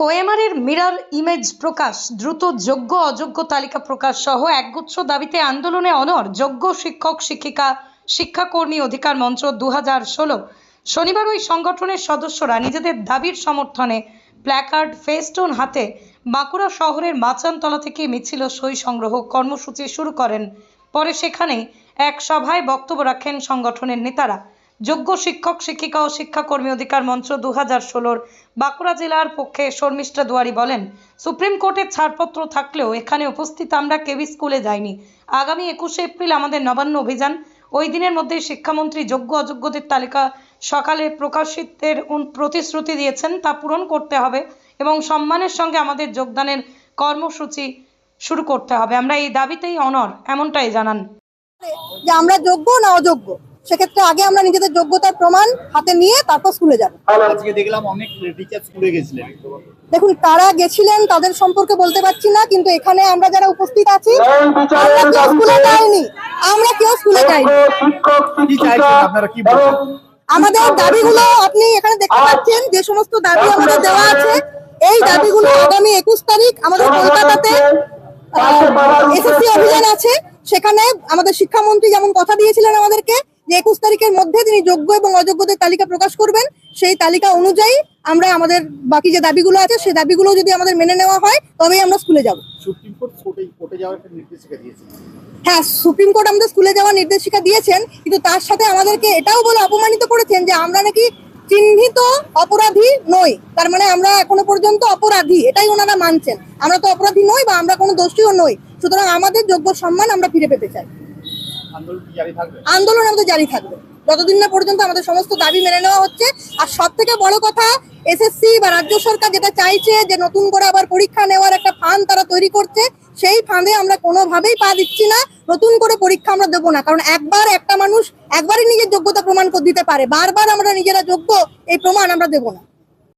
ওএমআরের mirror image প্রকাশ, দ্রুত যোগ্য অযোগ্য তালিকা প্রকাশ সহ একগুচ্ছ দাবিতে আন্দোলনে অনর যোগ্য শিক্ষক, শিক্ষিকা, শিক্ষাকর্মী অধিকার মঞ্চ দু শনিবার ওই সংগঠনের সদস্যরা নিজেদের দাবির সমর্থনে প্ল্যাকার্ড ফেস্টোন হাতে বাঁকুড়া শহরের মাচানতলা থেকে মিছিল সই সংগ্রহ কর্মসূচি শুরু করেন। পরে সেখানেই এক সভায় বক্তব্য রাখেন সংগঠনের নেতারা। যোগ্য শিক্ষক, শিক্ষিকা ও শিক্ষাকর্মী অধিকার মঞ্চ দু হাজার ষোলোর বাঁকুড়া জেলার পক্ষে শর্মিষ্ঠা দুয়ারি বলেন, সুপ্রিম কোর্টের ছাড়পত্র থাকলেও এখানে উপস্থিত আমরা কেউই স্কুলে যাইনি। আগামী একুশে এপ্রিল আমাদের নবান্ন অভিযান। ওই দিনের মধ্যে শিক্ষামন্ত্রী যোগ্য অযোগ্যদের তালিকা সকালে প্রকাশিতের প্রতিশ্রুতি দিয়েছেন, তা পূরণ করতে হবে এবং সম্মানের সঙ্গে আমাদের যোগদানের কর্মসূচি শুরু করতে হবে। আমরা এই দাবিতেই অনর, এমনটাই জানান। যে আমরা যোগ্য না অযোগ্য? সেক্ষেত্রে আগে আমরা নিজেদের যোগ্যতার প্রমাণ হাতে নিয়ে তারপর স্কুলে যাব। আজকে দেখলাম অনেক টিচার স্কুলে গেছিলেন। দেখুন কারা গেছিলেন তাদের সম্পর্কে বলতে পারছি না কিন্তু এখানে আমরা যারা উপস্থিত আছি আমরা কেউ স্কুলে যাইনি। আমরা কেউ স্কুলে যাইনি। আপনারা কি আমাদের দাবিগুলো আপনি এখানে দেখতে পাচ্ছেন যে সমস্ত দাবি আমাদের দেওয়া আছে এই দাবিগুলো আগামী একুশ তারিখ আমাদের কলকাতাতে এসএসসি অভিযান আছে। সেখানে আমাদের শিক্ষামন্ত্রী যেমন কথা দিয়েছিলেন আমাদেরকে যে একুশ তারিখের মধ্যে তিনি যোগ্য এবং অযোগ্যদের তালিকা প্রকাশ করবেন সেই তালিকা অনুযায়ী আমরা আমাদের বাকি যে দাবিগুলো আছে সেই দাবিগুলো যদি আমাদের মেনে নেওয়া হয় তবেই আমরা স্কুলে যাব। সুপ্রিম কোর্ট কোর্টে কোর্টে যাওয়ার একটা নির্দেশিকা দিয়েছে। হ্যাঁ সুপ্রিম কোর্ট আমাদের স্কুলে যাওয়ার নির্দেশিকা দিয়েছেন কিন্তু তার সাথে আমাদেরকে এটাও বলে অপমানিত করেছেন যে আমরা নাকি চিহ্নিত অপরাধী নই। তার মানে আমরা এখনও পর্যন্ত অপরাধী এটাই ওনারা মানছেন। আমরা তো অপরাধী নই বা আমরা কোনো দোষীও নই। সুতরাং আমাদের যোগ্য সম্মান আমরা ফিরে পেতে চাই আন্দোলন কি জারি থাকবে আন্দোলন আমাদের জারি থাকবে। যতদিন না পর্যন্ত আমাদের সমস্ত দাবি মেনে নেওয়া হচ্ছে, আর সব থেকে বড় কথা এসএসসি বা রাজ্য সরকার যেটা চাইছে যে নতুন করে আবার পরীক্ষা নেওয়ার একটা ফান্ড তারা তৈরি করছে, সেই ফাঁদে আমরা কোনোভাবেই পা দিচ্ছি না, নতুন করে পরীক্ষা আমরা দেবো না। কারণ একবার একটা মানুষ একবারই নিজের যোগ্যতা প্রমাণ করে দিতে পারে, বারবার আমরা নিজেরা যোগ্য, এই প্রমাণ আমরা দেবো না।